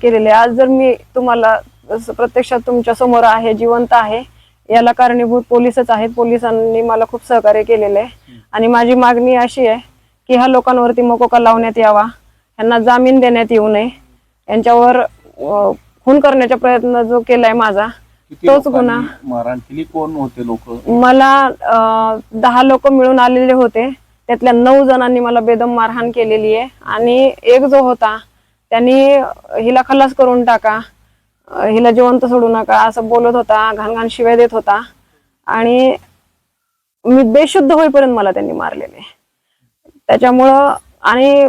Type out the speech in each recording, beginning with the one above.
केलेले. आज जर मी तुम्हाला प्रत्यक्षात तुमच्यासमोर आहे जिवंत आहे याला कारणीभूत पोलीसच आहेत. पोलिसांनी मला खूप सहकार्य केलेले आहे. आणि माझी मागणी अशी आहे की ह्या लोकांवरती मकोका लावण्यात यावा. यांना जामीन देण्यात येऊ नये. यांच्यावर खून करण्याचा प्रयत्न जो केलाय माझा तोच गुन्हा. मारहाण केली? कोण होते लोक? मला दहा लोक मिळून आलेले होते. त्यातल्या नऊ जणांनी मला बेदम मारहाण केलेली आहे. आणि एक जो होता त्यांनी हिला खलास करून टाका. हिला जिवंत सोडू नका असं बोलत होता घाण घाण देत होता. आणि मी बेशुद्ध होईपर्यंत मला त्यांनी मारलेले. त्याच्यामुळं आणि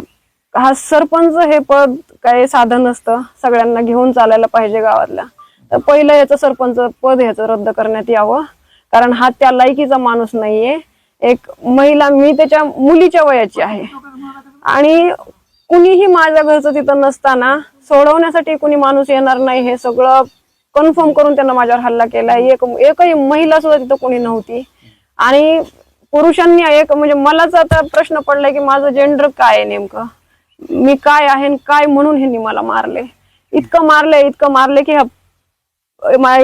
हा सरपंच हे पद काही साधन नसतं. सगळ्यांना घेऊन चालायला पाहिजे गावातल्या. तर पहिलं याचं सरपंच पद ह्याचं रद्द करण्यात यावं. कारण हा त्या लायकीचा माणूस नाहीये. एक महिला मी त्याच्या मुलीच्या वयाची आहे. आणि कुणीही माझ्या घरचं तिथं नसताना सोडवण्यासाठी कुणी माणूस येणार नाही हे सगळं कन्फर्म करून त्यांना माझ्यावर हल्ला केला एक एकही महिला सुद्धा तिथं कोणी नव्हती. आणि पुरुषांनी एक म्हणजे मलाच आता प्रश्न पडलाय की माझं जेंडर काय आहे नेमकं? मी काय आहे काय म्हणून ह्यांनी मला मारले? इतकं मारले इतकं मारले की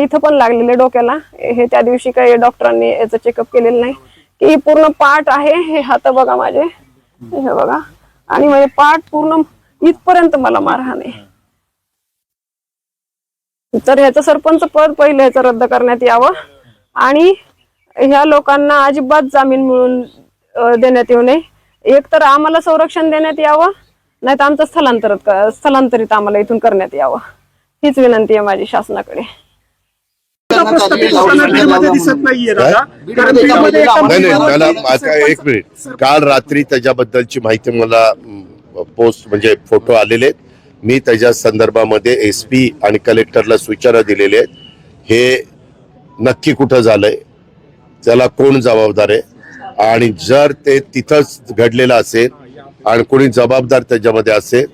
इथं पण लागलेले डोक्याला. हे त्या दिवशी काही डॉक्टरांनी याचं चेकअप केलेलं नाही. की पूर्ण पाठ आहे हे हात बघा माझे. हे बघा. आणि माझे पाठ पूर्ण इथपर्यंत मला मारहाण आहे. तर ह्याचं सरपंच पद पहिलं ह्याचं रद्द करण्यात यावं. आणि ह्या लोकांना अजिबात जामीन मिळून देण्यात येऊ नये. एक तर आम्हाला संरक्षण देण्यात यावं नाही तर आमचं स्थलांतरित स्थलांतरित आम्हाला इथून करण्यात यावं. हीच विनंती आहे माझी शासनाकडे. प्रस्थापित होताना बीडमध्ये दिसत नाहीये दादा. कारण बीडमध्ये एका नाही नाही महिन्यामध्ये त्याला आता एक मिनिट. काल रात्री त्याच्याबद्दलची माहिती मला म, पोस्ट म्हणजे फोटो आलेले आहेत. मी त्याच्या संदर्भामध्ये एस पी आणि कलेक्टरला सूचना दिलेल्या आहेत. हे नक्की कुठं झालंय? त्याला कोण जबाबदार आहे? आणि जर ते तिथंच घडलेलं असेल आणि कोणी जबाबदार त्याच्यामध्ये असेल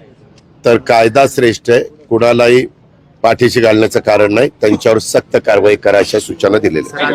तर कायदा श्रेष्ठ आहे. कुणालाही पाठीशी घालण्याचं कारण नाही. त्यांच्यावर सक्त कारवाई करा अशा सूचना दिलेल्या